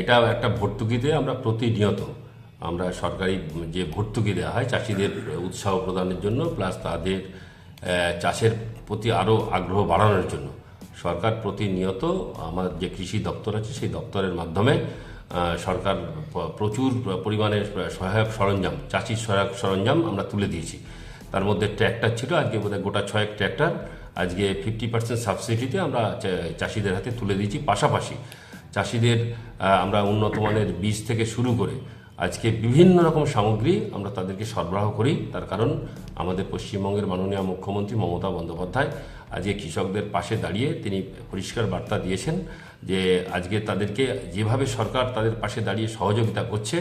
এটা একটা ভর্তুকিতে আমরা প্রতিনিয়ত আমরা সরকারি যে ভর্তুকি দেওয়া হয় চাষিদের উৎসাহ প্রদানের জন্য প্লাস তাদের চাষের প্রতি আরও আগ্রহ বাড়ানোর জন্য। সরকার প্রতিনিয়ত আমার যে কৃষি দপ্তর আছে সেই দপ্তরের মাধ্যমে সরকার প্রচুর পরিমাণে সহায়ক সরঞ্জাম, চাষির সহায়ক সরঞ্জাম আমরা তুলে দিয়েছি। তার মধ্যে ট্র্যাক্টর ছিল, আজকে বোধহয় গোটা ছয়েক ট্র্যাক্টর, আজকে ফিফটি পার্সেন্ট সাবসিডিতে আমরা চাষিদের হাতে তুলে দিয়েছি। পাশাপাশি চাষিদের আমরা উন্নত মানের বীজ থেকে শুরু করে আজকে বিভিন্ন রকম সামগ্রী আমরা তাদেরকে সরবরাহ করি। তার কারণ আমাদের পশ্চিমবঙ্গের মাননীয় মুখ্যমন্ত্রী মমতা বন্দ্যোপাধ্যায় আজকে কৃষকদের পাশে দাঁড়িয়ে তিনি পরিষ্কার বার্তা দিয়েছেন যে আজকে তাদেরকে যেভাবে সরকার তাদের পাশে দাঁড়িয়ে সহযোগিতা করছে,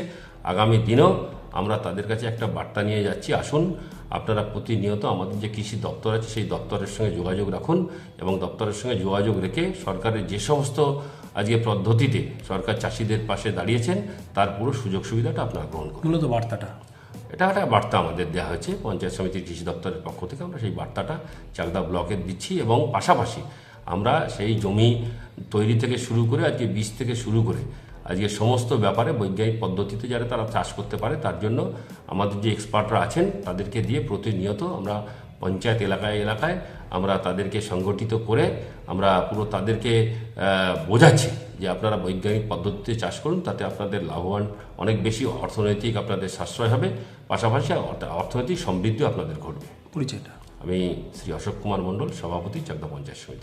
আগামী দিনেও আমরা তাদের কাছে একটা বার্তা নিয়ে যাচ্ছি। আসুন আপনারা প্রতিনিয়ত আমাদের যে কৃষি দপ্তর আছে সেই দপ্তরের সঙ্গে যোগাযোগ রাখুন এবং দপ্তরের সঙ্গে যোগাযোগ রেখে সরকারের যে সমস্ত আজকে পদ্ধতিতে সরকার চাষিদের পাশে দাঁড়িয়েছেন তার পুরো সুযোগ সুবিধাটা আপনারা গ্রহণ করুন। মূলত বার্তাটা। এটা একটা বার্তা আমাদের দেওয়া হয়েছে। পঞ্চায়েত সমিতির কৃষি দপ্তরের পক্ষ থেকে আমরা সেই বার্তাটা চাকদা ব্লকে দিচ্ছি এবং পাশাপাশি আমরা সেই জমি তৈরি থেকে শুরু করে আজকে বীজ থেকে শুরু করে আজকে সমস্ত ব্যাপারে বৈজ্ঞানিক পদ্ধতিতে যারা তারা চাষ করতে পারে তার জন্য আমাদের যে এক্সপার্টরা আছেন তাদেরকে দিয়ে প্রতিনিয়ত আমরা পঞ্চায়েত এলাকায় এলাকায় আমরা তাদেরকে সংগঠিত করে আমরা পুরো তাদেরকে বোঝাচ্ছি যে আপনারা বৈজ্ঞানিক পদ্ধতিতে চাষ করুন তাতে আপনাদের লাভবান অনেক বেশি অর্থনৈতিক আপনাদের সাশ্রয় হবে পাশাপাশি অর্থ- অর্থনৈতিক সমৃদ্ধি আপনাদের ঘটবে। পরিচয়টা। আমি শ্রী অশোক কুমার মণ্ডল সভাপতি চাকদা পঞ্চায়েত সমিতি।